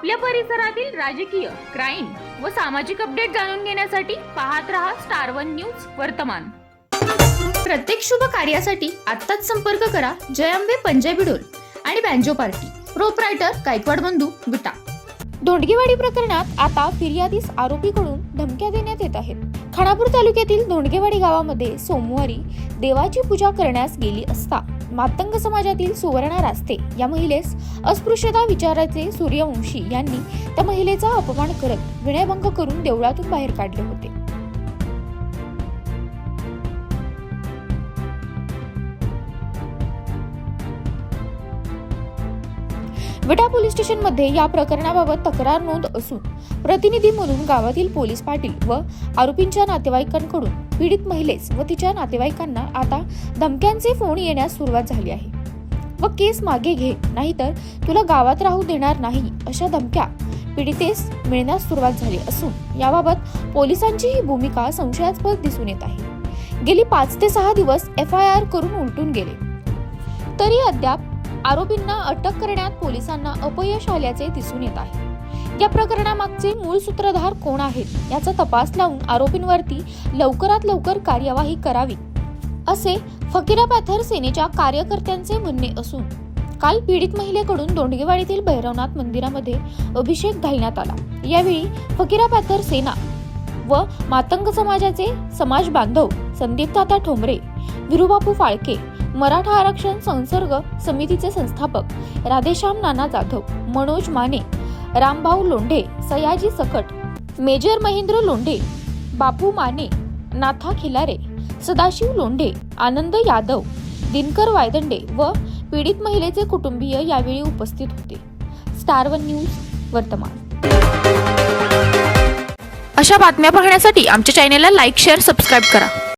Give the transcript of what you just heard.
आपल्या परिसरातील राजकीय क्राईम व सामाजिक अपडेट जाणून घेण्यासाठी पाहत रहा स्टार वन न्यूज वर्तमान. प्रत्येक शुभ कार्यासाठी आत्ताच संपर्क करा जयंबे पंजाबी डोल आणि बँजो पार्टी. प्रोपरायटर गायकवाड बंधू विटा. धोंडगेवाडी प्रकरणात आता फिर्यादीस आरोपीकडून धमक्या देण्यात येत आहेत. खानापूर तालुक्यातील धोंडगेवाडी गावामध्ये सोमवारी देवाची पूजा करण्यास गेली असता. मातंग समाजातील सुवर्णा रास्ते या महिलेस अस्पृश्यता विचाराचे सूर्यवंशी यांनी त्या महिलेचा अपमान करत विनयभंग करून देवळातून बाहेर काढले होते. विटा पोलीस स्टेशनमध्ये या प्रकरणाबाबत तक्रार नोंद असून प्रतिनिधी म्हणून गावातील पोलीस पाटील व आरोपींच्या नातेवाईकांकडून पीडित महिलेस व तिच्या नातेवाईकांना आता धमक्यांचे फोन येण्यास सुरुवात झाली आहे. व केस मागे घे नाहीतर तुला गावात राहू देणार नाही अशा धमक्या पीडितेस मिळण्यास सुरुवात झाली असून याबाबत पोलिसांची ही भूमिका संशयास्पद दिसून येत आहे. गेली पाच ते सहा दिवस एफ आय आर करून उलटून गेले. तरी अद्याप आरोपींना अटक करण्यात पोलिसांना अपयश आल्याचे दिसून येत आहे. या प्रकरणामागचे मूळ सूत्रधार कोण आहेत याचा तपास लावून आरोपींवरती लवकरात लवकर कार्यवाही करावी असे फकीरा पॅथर सेनेच्या कार्यकर्त्यांचे म्हणणे असून काल पीडित महिलेकडून दोंडगेवाडीतील भैरवनाथ मंदिरामध्ये अभिषेक घालण्यात आला. यावेळी फकीरा पॅथर सेना व मातंग समाजाचे समाज बांधव संदीपदादा ठोंबरे विरुबापू फाळके मराठा आरक्षण संसर्ग समितीचे संस्थापक राधेश्याम नाना जाधव मनोज माने रामभाऊ लोंढे सयाजी सकट मेजर महेंद्र लोंढे बापू माने नाथा खिलारे सदाशिव लोंढे आनंद यादव दिनकर वायदंडे व पीडित महिलेचे कुटुंबीय यावेळी उपस्थित होते. स्टार वन न्यूज वर्तमान. अशा बातम्या पाहण्यासाठी आमच्या चॅनेलला लाईक शेअर सबस्क्राईब करा.